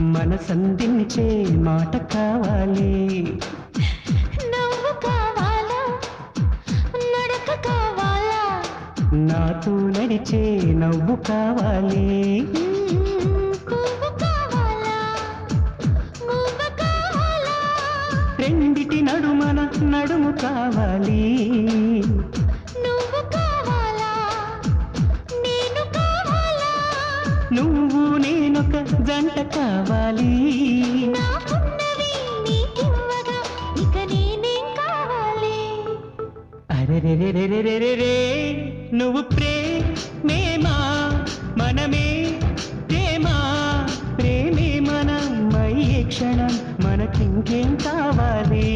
మనసందించే మాట కావాలి. నవ్వు కావాలా? నడక కావాలా? నాతో నడిచే నవ్వు కావాలి. రెండిటి నడుమన నడుము కావాలి. నువ్వు నేనొక జంట కావాలి. నాకున్నవి నీకివ్వగా ఇక నేనేం కావాలి? అరెరెరెరెరెరెరే నువ్వు ప్రేమేమా? మనమే ప్రేమ? ప్రేమే మనం మై క్షణం మనకింకేం కావాలి?